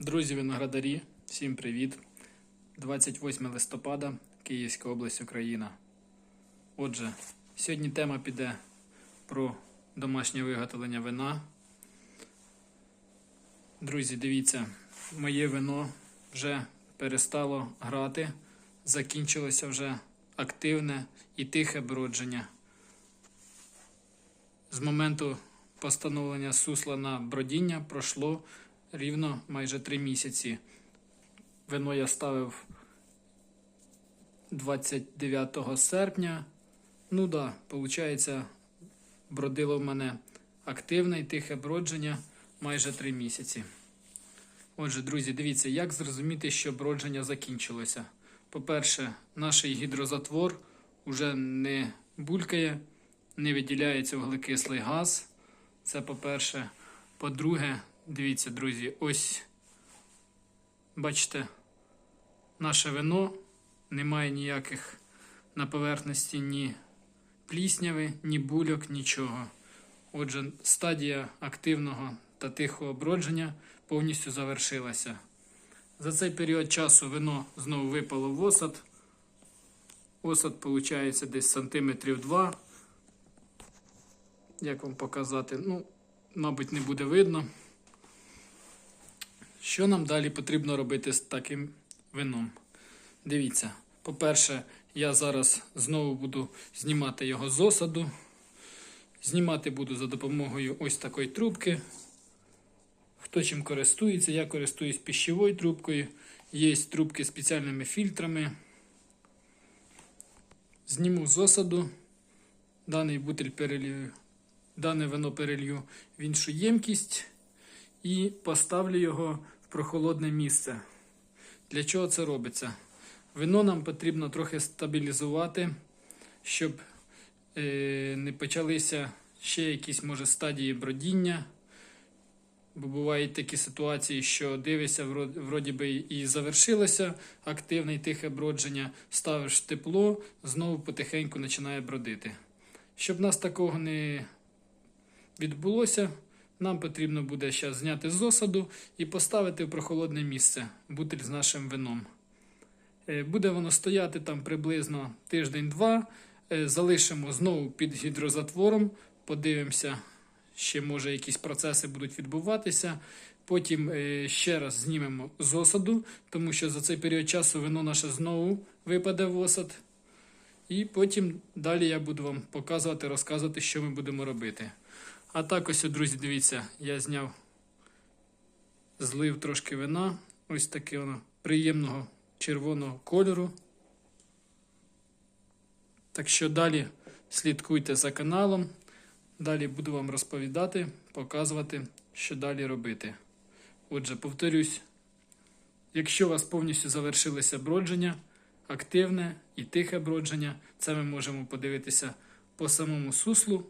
Друзі виноградарі, всім привіт! 28 листопада, Київська область, Україна. Отже, сьогодні тема піде про домашнє виготовлення вина. Друзі, дивіться, моє вино вже перестало грати, закінчилося вже активне і тихе бродження. З моменту постановлення сусла на бродіння пройшло рівно майже три місяці. Вино я ставив 29 серпня. Ну да, виходить, бродило в мене активне і тихе бродження майже три місяці. Отже, друзі, дивіться, як зрозуміти, що бродження закінчилося. По-перше, наш гідрозатвор уже не булькає, не виділяється вуглекислий газ. Це по-перше. По-друге, дивіться, друзі, ось бачите, наше вино немає ніяких на поверхності ні плісняви, ні бульок, нічого. Отже, стадія активного та тихого бродження повністю завершилася. За цей період часу вино знову випало в осад. Осад, виходить, десь сантиметрів 2. Як вам показати? Ну, мабуть, не буде видно. Що нам далі потрібно робити з таким вином? Дивіться, по-перше, я зараз знову буду знімати його з осаду. Знімати буду за допомогою ось такої трубки. Хто чим користується, я користуюсь пищевою трубкою. Є трубки з спеціальними фільтрами. Зніму з осаду. Даний бутиль перелью, дане вино перелью в іншу ємкість і поставлю його в прохолодне місце. Для чого це робиться? Вино нам потрібно трохи стабілізувати, щоб е, не почалися ще якісь, може, стадії бродіння. Бо бувають такі ситуації, що дивишся, вроді би і завершилося активне і тихе бродження, ставиш тепло, знову потихеньку починає бродити. Щоб нас такого не відбулося, нам потрібно буде зараз зняти з осаду і поставити в прохолодне місце бутиль з нашим вином. Е, Буде воно стояти там приблизно тиждень-два. Е, Залишимо знову під гідрозатвором, подивимося, ще може якісь процеси будуть відбуватися. Потім е, ще раз знімемо з осаду, тому що за цей період часу вино наше знову випаде в осад. І потім далі я буду вам показувати, розказувати, що ми будемо робити. А так ось, друзі, дивіться, я зняв, злив трошки вина. Ось таке воно приємного червоного кольору. Так що далі слідкуйте за каналом. Далі буду вам розповідати, показувати, що далі робити. Отже, повторюсь, якщо у вас повністю завершилося бродження, активне і тихе бродження, це ми можемо подивитися по самому суслу,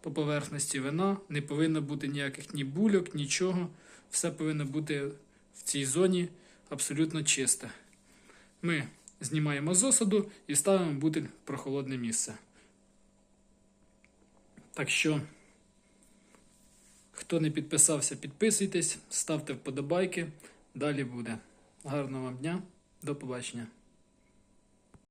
по поверхності вина. Не повинно бути ніяких ні бульок, нічого. Все повинно бути в цій зоні абсолютно чисте. Ми знімаємо з осаду і ставимо бутиль в прохолодне місце. Так що, хто не підписався, підписуйтесь, ставте вподобайки. Далі буде. Гарного вам дня, до побачення.